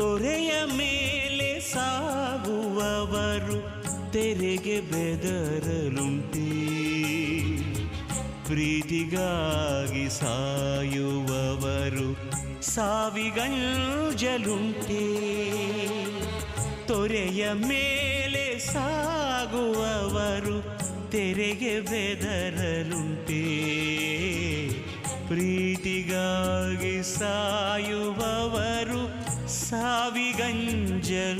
ತೊರೆಯ ಮೇಲೆ ಸಾಗುವವರು ತೆರೆಗೆ ಬೆದರಲುಂಟೆ. ಪ್ರೀತಿಗಾಗಿ ಸಾಯುವವರು ಸಾವಿಗಂಜಲುಂಟೆ. ತೊರೆಯ ಮೇಲೆ ಸಾಗುವವರು ತೆರೆಗೆ ಬೆದರಲುಂಟೇ. ಪ್ರೀತಿಗಾಗಿ ಸಾಯುವವರು സാവികഞ്ചലുണ്ടേ